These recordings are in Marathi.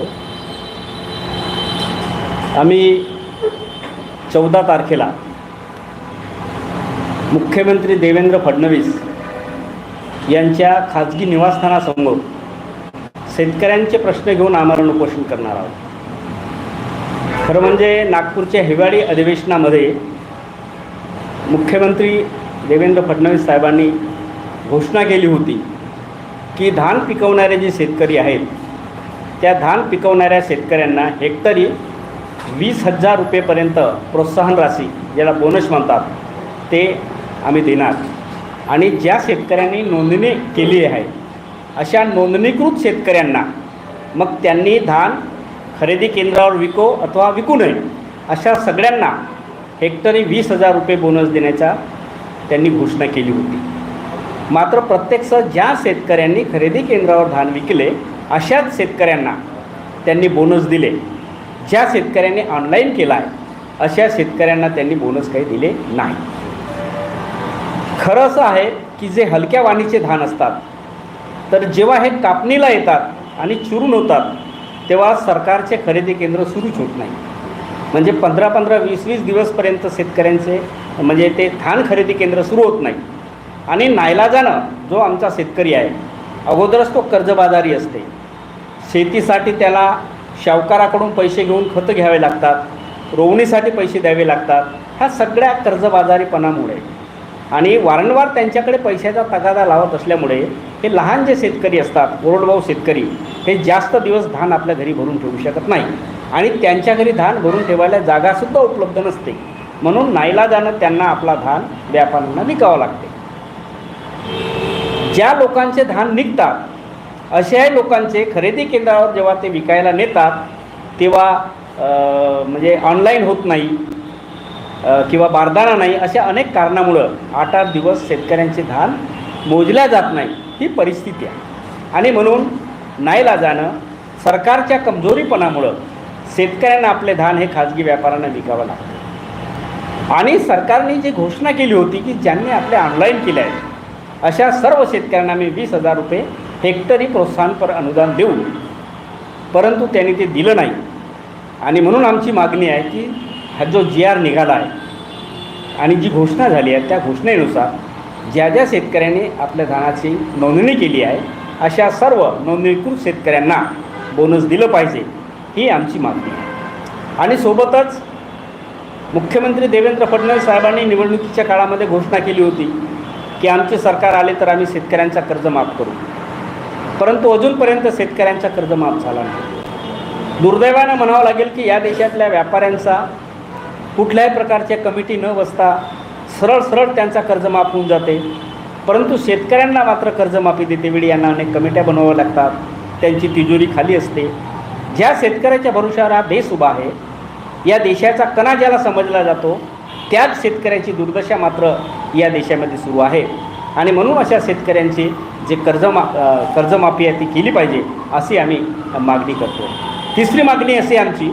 होतो आम्ही चौदा तारखेला मुख्यमंत्री देवेंद्र फडणवीस यांच्या खाजगी निवासस्थानासमोर शेतकऱ्यांचे प्रश्न घेऊन आमरण उपोषण करणार आहोत. खरं म्हणजे नागपूरच्या हिवाळी अधिवेशनामध्ये मुख्यमंत्री देवेंद्र फडणवीस साहेबांनी घोषणा केली होती की धान पिकवणारे जे शेतकरी आहेत त्या धान पिकवणाऱ्या शेतकऱ्यांना हेक्टरी वीस हजार रुपयेपर्यंत प्रोत्साहन राशी ज्याला बोनस म्हणतात ते आम्ही देणार. आणि ज्या शेतकऱ्यांनी नोंदणी केली आहे अशा नोंदणीकृत शेतकऱ्यांना मग त्यांनी धान खरेदी केंद्रावर विको अथवा विकू नये अशा सगळ्यांना हेक्टरी वीस हजार रुपये बोनस देण्याचा त्यांनी घोषणा केली होती. मात्र प्रत्यक्ष ज्या शेतकऱ्यांनी खरेदी केंद्रावर धान विकले अशाच शेतकऱ्यांना त्यांनी बोनस दिले. ज्या शेतकऱ्यांनी ऑनलाईन केला आहे अशा शेतकऱ्यांना त्यांनी बोनस काही दिले नाही. खरं असं आहे की जे हलक्या वाणीचे धान असतात तर जेव्हा हे कापणीला येतात आणि चुरून होतात तेव्हा सरकारचे खरेदी केंद्र सुरूच होत नाही. म्हणजे पंधरा पंधरा वीस वीस दिवसपर्यंत शेतकऱ्यांचे म्हणजे ते धान खरेदी केंद्र सुरू होत नाही. आणि नाईलाजानं जो आमचा शेतकरी आहे अगोदरच तो कर्जबाजारी असते. शेतीसाठी त्याला शावकाराकडून पैसे घेऊन खतं घ्यावे लागतात रोवणीसाठी पैसे द्यावे लागतात ह्या सगळ्या कर्जबाजारीपणामुळे. आणि वारंवार त्यांच्याकडे पैशाचा तगादा लावत असल्यामुळे हे लहान जे शेतकरी असतात कोरडभाऊ शेतकरी हे जास्त दिवस धान आपल्या घरी भरून ठेवू शकत नाही. आणि त्यांच्या घरी धान भरून ठेवायला जागासुद्धा उपलब्ध नसते. म्हणून नाईलाजानं त्यांना आपला धान व्यापाऱ्यांना विकावं लागते. ज्या लोकांचे धान निघतात अशाही लोकांचे खरेदी केंद्रावर जेव्हा ते विकायला नेतात तेव्हा म्हणजे ऑनलाईन होत नाही किंवा बारदाना नाही अशा अनेक कारणामुळं आठ आठ दिवस शेतकऱ्यांचे धान मोजल्या जात नाही ही परिस्थिती आहे. आणि म्हणून नाईला जाणं सरकारच्या कमजोरीपणामुळं शेतकऱ्यांना आपले धान हे खाजगी व्यापाऱ्यांना विकावं लागतं. आणि सरकारने जी घोषणा केली होती की ज्यांनी आपले ऑनलाईन केले आहे अशा सर्व शेतकऱ्यांना मी वीस हजार रुपये हेक्टरी प्रोत्साहनपर अनुदान देऊ परंतु त्यांनी ते दिलं नाही. आणि म्हणून आमची मागणी आहे की हा जो जी आर निघाला आहे आणि जी घोषणा झाली आहे त्या घोषणेनुसार ज्या ज्या शेतकऱ्यांनी आपल्या धानाची नोंदणी केली आहे अशा सर्व नोंदणीकृत शेतकऱ्यांना बोनस दिलं पाहिजे ही आमची मागणी आहे. आणि सोबतच मुख्यमंत्री देवेंद्र फडणवीस साहेबांनी निवडणुकीच्या काळामध्ये घोषणा केली होती की आमचे सरकार आले तर आम्ही शेतकऱ्यांचा कर्ज माफ करू. परंतु अजूनपर्यंत शेतकऱ्यांचा कर्ज माफ झाला नाही. दुर्दैवानं म्हणावं लागेल की या देशातल्या व्यापाऱ्यांचा कुठल्याही प्रकारच्या कमिटी न बसता सरळ सरळ त्यांचा कर्ज माफ होऊन जाते. परंतु शेतकऱ्यांना मात्र कर्जमाफी देतेवेळी यांना अनेक कमिट्या बनवाव्या लागतात. त्यांची तिजोरी खाली असते. ज्या शेतकऱ्याच्या भरोशावर हा देश उभा आहे या देशाचा कणा ज्याला समजला जातो त्याच शेतकऱ्याची दुर्दशा मात्र या देशामध्ये सुरू आहे. आणि म्हणून अशा शेतकऱ्यांची जे कर्जमा कर्जमाफी आहे ती केली पाहिजे अशी आम्ही मागणी करतो. तिसरी मागणी अशी आमची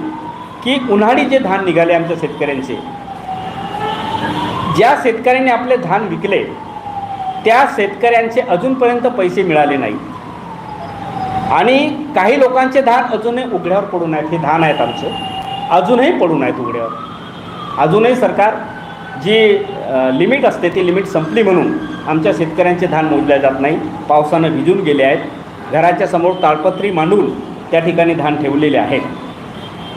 की उन्हाळी जे धान निघाले आमच्या शेतकऱ्यांचे ज्या शेतकऱ्यांनी आपले धान विकले त्या शेतकऱ्यांचे अजूनपर्यंत पैसे मिळाले नाही आणि काही लोकांचे धान अजूनही उघड्यावर पडून आहेत हे धान आहेत आमचे. अजूनही पडून आहेत उघड्यावर. अजूनही सरकार जी लिमिट असते ती लिमिट संपली म्हणून आमच्या शेतकऱ्यांचे धान मोजल्या जात नाही. पावसानं भिजून गेले आहेत. घराच्या समोर ताळपत्री मांडून त्या ठिकाणी धान ठेवलेले आहेत.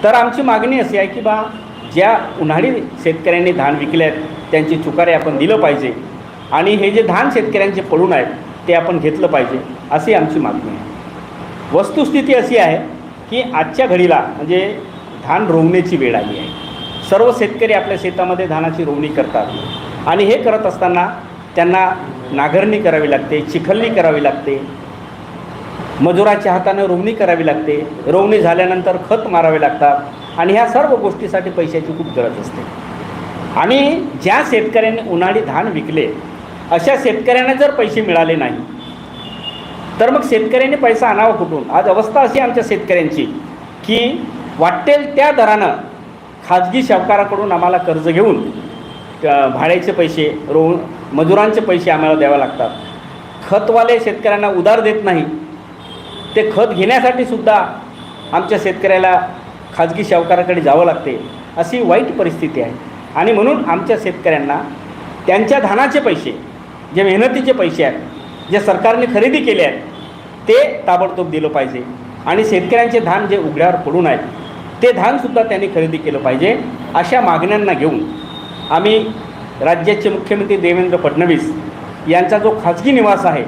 तर आमची मागणी अशी आहे की बा ज्या उन्हाळी शेतकऱ्यांनी धान विकले आहेत त्यांची चुकारे आपण दिलं पाहिजे. आणि हे जे धान शेतकऱ्यांचे पडून आहेत ते आपण घेतलं पाहिजे अशी आमची मागणी आहे. वस्तुस्थिती अशी आहे की आजच्या घडीला म्हणजे धान रोवण्याची वेळ आली आहे. सर्व शेतकरी आपल्या शेतामध्ये धानाची रोवणी करतात. आणि हे करत असताना त्यांना नांगरणी करावी लागते चिखलणी करावी लागते मजुराच्या हातानं रोवणी करावी लागते. रोवणी झाल्यानंतर खत मारावे लागतात आणि ह्या सर्व गोष्टीसाठी पैशाची खूप गरज असते. आणि ज्या शेतकऱ्यांनी उन्हाळी धान विकले अशा शेतकऱ्यांना जर पैसे मिळाले नाही तर मग शेतकऱ्यांनी पैसा आणावा कुठून? आज अवस्था अशी आमच्या शेतकऱ्यांची की वाटेल त्या दरानं खाजगी शावकाराकडून आम्हाला कर्ज घेऊन भाड्याचे पैसे रो मजुरांचे पैसे आम्हाला द्यावे लागतात. खतवाले शेतकऱ्यांना उधार देत नाही. ते खत घेण्यासाठी सुद्धा आमच्या शेतकऱ्याला खाजगी सावकाराकडे जावं लागते अशी वाईट परिस्थिती आहे. आणि म्हणून आमच्या शेतकऱ्यांना त्यांच्या धानाचे पैसे जे मेहनतीचे पैसे आहेत जे सरकारने खरेदी केले आहेत ते ताबडतोब दिलं पाहिजे. आणि शेतकऱ्यांचे धान जे उघड्यावर पडून आहेत ते धानसुद्धा त्यांनी खरेदी केलं पाहिजे अशा मागण्यांना घेऊन आम्ही राज्याचे मुख्यमंत्री देवेंद्र फडणवीस यांचा जो खाजगी निवास आहे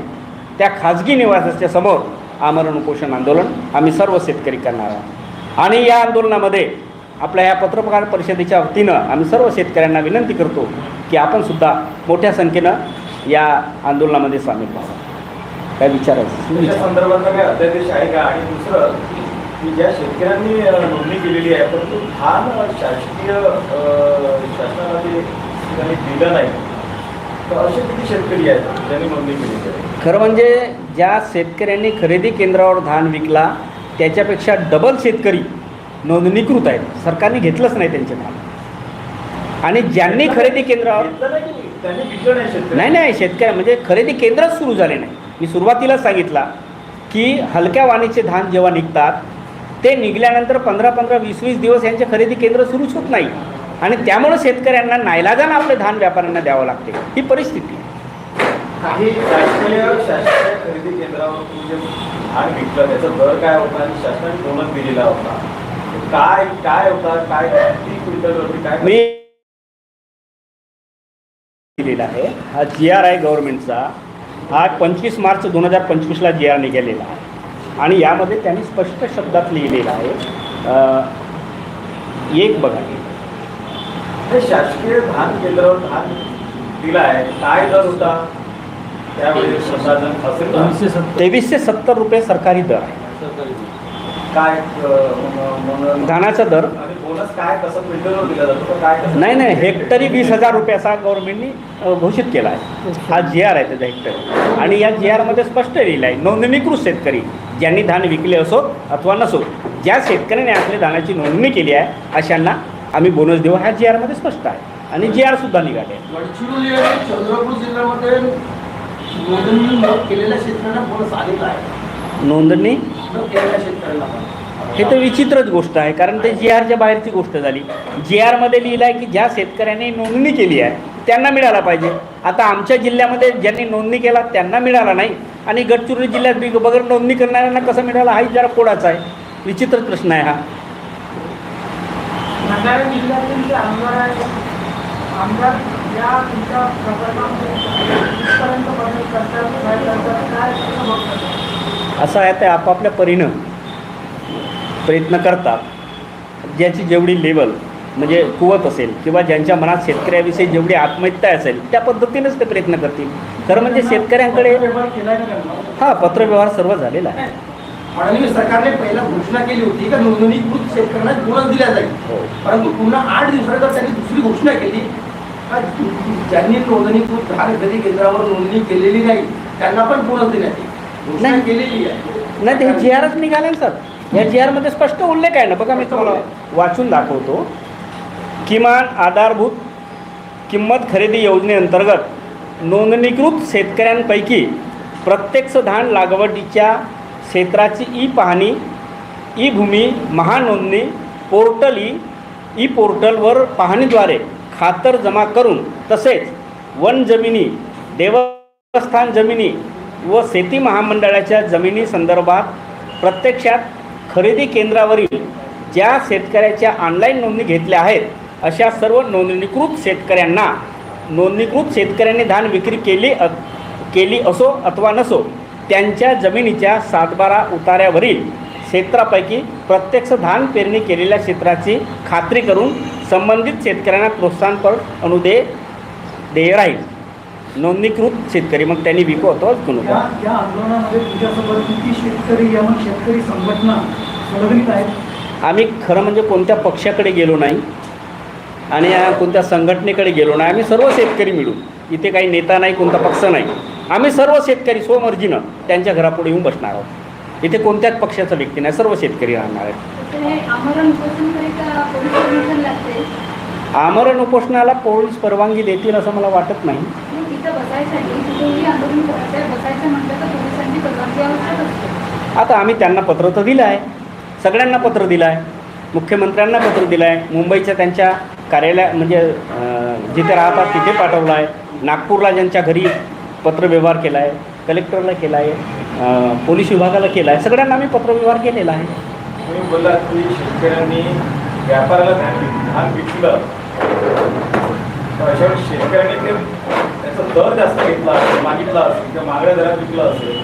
त्या खाजगी निवासाच्या समोर आमरण उपोषण आंदोलन आम्ही सर्व शेतकरी करणार आहोत. आणि या आंदोलनामध्ये आपल्या या पत्रकार परिषदेच्या वतीनं आम्ही सर्व शेतकऱ्यांना विनंती करतो की आपण सुद्धा मोठ्या संख्येनं या आंदोलनामध्ये सामील व्हावं. काय विचारायचं? का ज्या शेतकऱ्यांनी नोंदणी केलेली आहे परंतु धान शासकीय शासनाला ते ठिकाणी दिलं नाही. तर असे किती शेतकरी आहेत ज्यांनी नोंदणी केलेली आहे? खरं म्हणजे ज्या शेतकऱ्यांनी खरेदी केंद्रावर धान विकला त्याच्यापेक्षा डबल शेतकरी नोंदणीकृत आहेत. सरकारने घेतलंच नाही त्यांचे धान आणि ज्यांनी खरेदी केंद्रावर नाही नाही शेतकऱ्या म्हणजे खरेदी केंद्रच सुरू झाले नाही. मी सुरुवातीला सांगितला की हलक्या वाणीचे धान जेव्हा निघतात ते निघल्यानंतर पंधरा पंधरा वीस वीस दिवस यांचे खरेदी केंद्र सुरूच होत नाही. आणि त्यामुळं शेतकऱ्यांना नाईलाजानं आपले धान व्यापाऱ्यांना द्यावं लागते. ही परिस्थिती. काही राष्ट्रीय शासकीय खरेदी केंद्रावर तुम्ही जे धान विकलं त्याचा दर काय होता आणि शासनाने बोनस दिलेला होता? काय काय होता काय किती काय मी दिलेला आहे. हा जी आर आहे गव्हर्नमेंटचा हा पंचवीस मार्च दोन हजार पंचवीसला जी आर निघालेला आहे. आणि यामध्ये त्यांनी स्पष्ट शब्दात लिहिलेलं आहे एक बघा. ते शासकीय धान केंद्रावर धान दिला आहे काय दर होता? त्यावेळेस? तेवीसशे सत्तर. रुपये सरकारी दर आहे. काय धानाचा दर? आणि बोनस काय कसं क्विंटलवर दिला जातो? का काय कसं नाही नाही हेक्टरी वीस हजार रुपयाचा गव्हर्नमेंटनी अ, घोषित केला आहे. हा जी आर आहे त्याचा हेक्टरी. आणि या जी आरमध्ये स्पष्ट लिहिलं आहे नोंदणीकृत शेतकरी. ज्यांनी धान विकले असो अथवा नसो ज्या शेतकऱ्याने आपल्या धानाची नोंदणी केली आहे अशांना आम्ही बोनस देऊ. हा जी आरमध्ये स्पष्ट आहे. आणि जी आर सुद्धा निघाले चंद्रपूर जिल्ह्यामध्ये नोंदणी न केलेल्या शेतकऱ्यांना बोनस आलेला आहे. नोंदणी न केलेल्या. हे तर विचित्रच गोष्ट आहे कारण ते जी आरच्या बाहेरची गोष्ट झाली. जी आरमध्ये लिहिलं आहे की ज्या शेतकऱ्यांनी नोंदणी केली आहे त्यांना मिळाला पाहिजे. आता आमच्या जिल्ह्यामध्ये ज्यांनी नोंदणी केला त्यांना मिळाला नाही. आणि गडचिरोली जिल्ह्यात बी बगर नोंदणी करणाऱ्यांना कसं मिळाला हाही जरा कोडाचा आहे. विचित्र प्रश्न आहे हा. असं आहे ते आपापल्या परीनं प्रयत्न करतात. ज्याची जेवढी लेवल म्हणजे कुवत असेल किंवा ज्यांच्या मनात शेतकऱ्याविषयी जेवढी आत्महत्या असेल त्या पद्धतीनेच ते प्रयत्न करतील. खरं म्हणजे शेतकऱ्यांकडे हा पत्रव्यवहार सर्व झालेला आहे. फडणवीस सरकारने पहिला घोषणा केली होती का नोंदणीकृत शेतकऱ्यांना बोनस दिला जाईल. हो. परंतु पुन्हा आठ दिवसानंतर त्यांनी दुसरी घोषणा केली. ज्यांनी नोंदणीकृत धान खरेदी केंद्रावर नोंदणी केलेली नाही त्यांना पण बोनस देण्यात येईल. घोषणा नाही. केलेली आहे. नाही ते जी आरच निघाले ना सर. या जी आरमध्ये स्पष्ट उल्लेख आहे ना. बघा मी तुम्हाला वाचून दाखवतो. किमान आधारभूत किंमत खरेदी योजनेअंतर्गत नोंदणीकृत शेतकऱ्यांपैकी प्रत्यक्ष धान लागवडीच्या क्षेत्राची ई पाहणी ई भूमी महानोंदणी पोर्टल ई ई पोर्टलवर पाहणीद्वारे खातर जमा करून तसेच वन जमिनी देवस्थान जमिनी व शेती महामंडळाच्या जमिनी संदर्भात प्रत्यक्षात खरेदी केंद्रावरील ज्या शेतकऱ्याच्या ऑनलाईन नोंदणी घेतल्या आहेत अशा सर्व नोंदणीकृत शेतकऱ्यांना नोंदणीकृत शेतकऱ्यांनी धान विक्री केली अ- केली असो अथवा नसो त्यांच्या जमिनीच्या सातबारा उतार्यावरील क्षेत्रापैकी प्रत्यक्ष धान पेरणी केलेल्या क्षेत्राची खात्री करून संबंधित शेतकऱ्यांना प्रोत्साहनपर अनुदे देय राहील. नोंदणीकृत शेतकरी मग त्यांनी विकू नको. या आंदोलनामध्ये तुझ्यासोबत किती शेतकरी या मग शेतकरी संघटना आहेत? आम्ही खरं म्हणजे कोणत्या पक्षाकडे गेलो नाही. आणि कोणत्या संघटनेकडे गेलो नाही आम्ही सर्व शेतकरी मिळून. इथे काही नेता नाही कोणता पक्ष नाही. आम्ही सर्व शेतकरी स्वमर्जीनं त्यांच्या घरापुढे येऊन बसणार आहोत. इथे कोणत्याच पक्षाचा व्यक्ती नाही सर्व शेतकरी राहणार आहेत. आमरण उपोषणकरिता पोलीस परमिशन लागते आमरण उपोषणाला पोलीस परवानगी देतील असं मला वाटत नाही. आता आम्ही त्यांना पत्र तर दिलं आहे सगळ्यांना पत्र दिलं आहे मुख्यमंत्र्यांना पत्र दिलं आहे मुंबईच्या त्यांच्या कार्यालय म्हणजे जिथे राहतात तिथे पाठवलं आहे. नागपूरला ज्यांच्या घरी पत्रव्यवहार केला आहे कलेक्टरला केला आहे पोलीस विभागाला केला आहे सगळ्यांना आम्ही पत्रव्यवहार केलेला आहे. तुम्ही बोललात की शेतकऱ्यांनी व्यापाऱ्याला धान विक- धान विकलं. तर अशा वेळी शेतकऱ्यांनी ते त्याचा दर जास्त घेतला असेल मागितला असेल किंवा मागण्या दरात विकलं असेल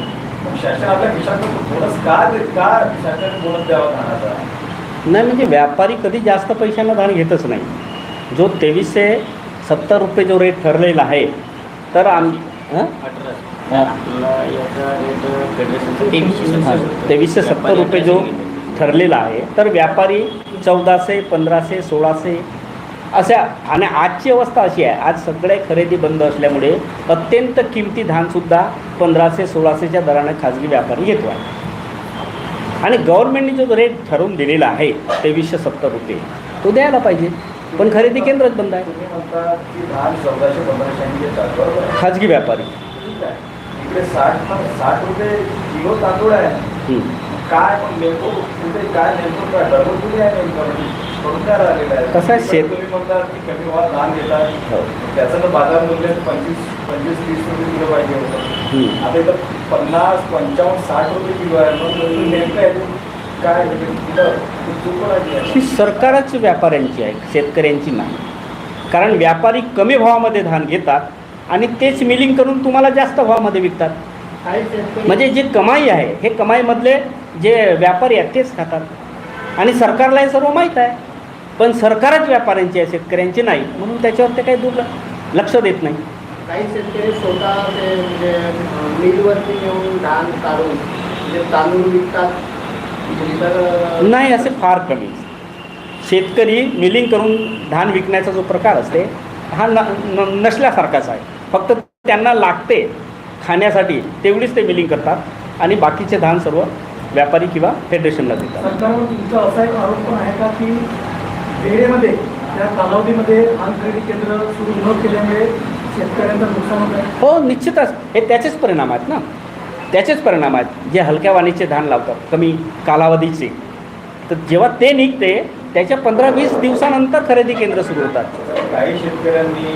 मग शासन आपल्या खिशातून बोनस का दे- का शासनाने बोनस द्यावा धानाचा? नाही म्हणजे व्यापारी कधी जास्त पैशांना धान घेतच नाही. जो तेवीसशे सत्तर रुपये जो रेट ठरलेला आहे तर आम तेवीसशे सत्तर रुपये जो ठरलेला आहे तर व्यापारी चौदाशे पंधराशे सोळाशे अशा आणि आजची अवस्था अशी आहे आज सगळे खरेदी बंद असल्यामुळे अत्यंत किमती धानसुद्धा पंधराशे सोळाशेच्या दराने खाजगी व्यापारी घेतो आहे. आणि गव्हर्नमेंटने जो रेट ठरवून दिलेला आहे तेवीसशे सत्तर रुपये तो द्यायला पाहिजे. पण खरेदी केंद्रच बंद आहे. खाजगी व्यापारी. कसं आहे, शेत- हो. त्याचं तर बाजार मूल्य पंचवीस पंचवीस तीस रुपये किलो पाहिजे होतं. आता इथं पन्नास पंचावन्न साठ रुपये किलो आहे. मग नेमकं आहे काय म्हणजे? ही सरकारच व्यापाऱ्यांची आहे शेतकऱ्यांची नाही. कारण व्यापारी कमी भावामध्ये धान घेतात आणि तेच मिलिंग करून तुम्हाला जास्त भावामध्ये विकतात. म्हणजे जी कमाई आहे हे कमाईमधले जे व्यापारी आहेत तेच खातात. आणि सरकारला हे सर्व माहीत आहे. पण सरकारच व्यापाऱ्यांची आहे शेतकऱ्यांची नाही. म्हणून त्याच्यावर ते काही दुर्ल लक्ष देत नाही. काही शेतकरी स्वतः ते म्हणजे मिलवरती नेऊन धान काढून म्हणजे तांदूळ विकतात. नाही असे फार कमी. शेतकरी मिलिंग करून धान विकण्याचा जो प्रकार असते हा न न- नसल्यासारखाच आहे. फक्त त्यांना लागते खाण्यासाठी तेवढीच ते मिलिंग करतात आणि बाकीचे धान सर्व व्यापारी किंवा फेडरेशनला देतात. सरकारवर तुमचा असा एक आरोप पण आहे का की वेळेमध्ये त्या कालावधीमध्ये धान खरेदी केंद्र सुरू न केल्यामुळे शेतकऱ्यांचं नुकसान होत? आहे हो निश्चितच. हे त्याचेच परिणाम आहेत ना. त्याचेच परिणाम आहेत. जे हलक्या वाणीचे धान लावतात कमी कालावधीचे. तर जेव्हा ते निघते त्याच्या पंधरा वीस दिवसानंतर खरेदी केंद्र सुरू होतात. काही शेतकऱ्यांनी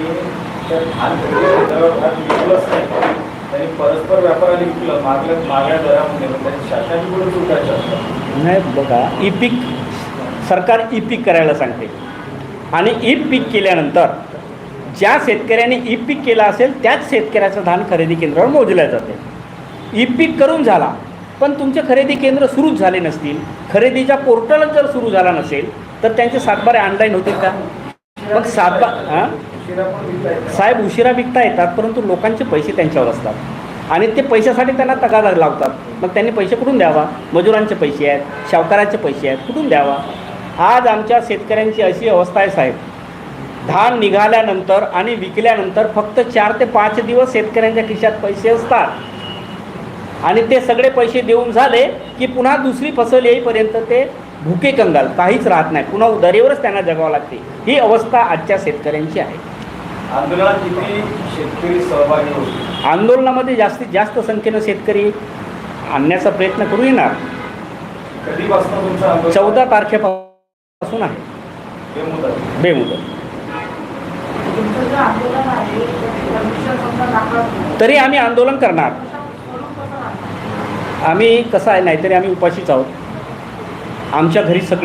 नाही. परस्पर व्यापाराने बघा ई पीक सरकार ई पीक करायला सांगते. आणि ई पीक केल्यानंतर ज्या शेतकऱ्याने ई पीक केलं असेल त्याच शेतकऱ्याचं धान खरेदी केंद्रावर मोजलं जाते. ई पीक करून झाला पण तुमचे खरेदी केंद्र सुरूच झाले नसतील. खरेदीच्या पोर्टलच जर सुरू झाला नसेल तर त्यांचे सातबारे ऑनलाईन होतील का? मग सातबा हां? साहेब उशिरा विकता येतात परंतु लोकांचे पैसे त्यांच्यावर असतात. आणि ते पैशासाठी त्यांना तगादा लावतात. मग त्यांनी पैसे कुठून द्यावा? मजुरांचे पैसे आहेत सावकाराचे पैसे आहेत कुठून द्यावा? आज आमच्या शेतकऱ्यांची अशी अवस्था आहे साहेब. धान निघाल्यानंतर आणि विकल्यानंतर फक्त चार ते पाच दिवस शेतकऱ्यांच्या खिशात पैसे असतात. आणि ते सगळे पैसे देऊन झाले की पुन्हा दुसरी फसल येईपर्यंत ते भुके कंगाल. काहीच राहत नाही. पुन्हा उधारीवरच त्यांना जगावं लागते. ही अवस्था आजच्या शेतकऱ्यांची आहे. आंदोलनात किती शेतकरी सहभागी होते? आंदोलनामध्ये जास्तीत जास्त संख्येनं शेतकरी आणण्याचा प्रयत्न करू येणार. कधीपासून तुमचं आंदोलन? चौदा तारखेपासून आहे. बेमुदत. तरी आम्ही आंदोलन करणार? आम्ही कसं आहे नाहीतरी आम्ही उपाशीच आहोत. आमच्या घरी सगळे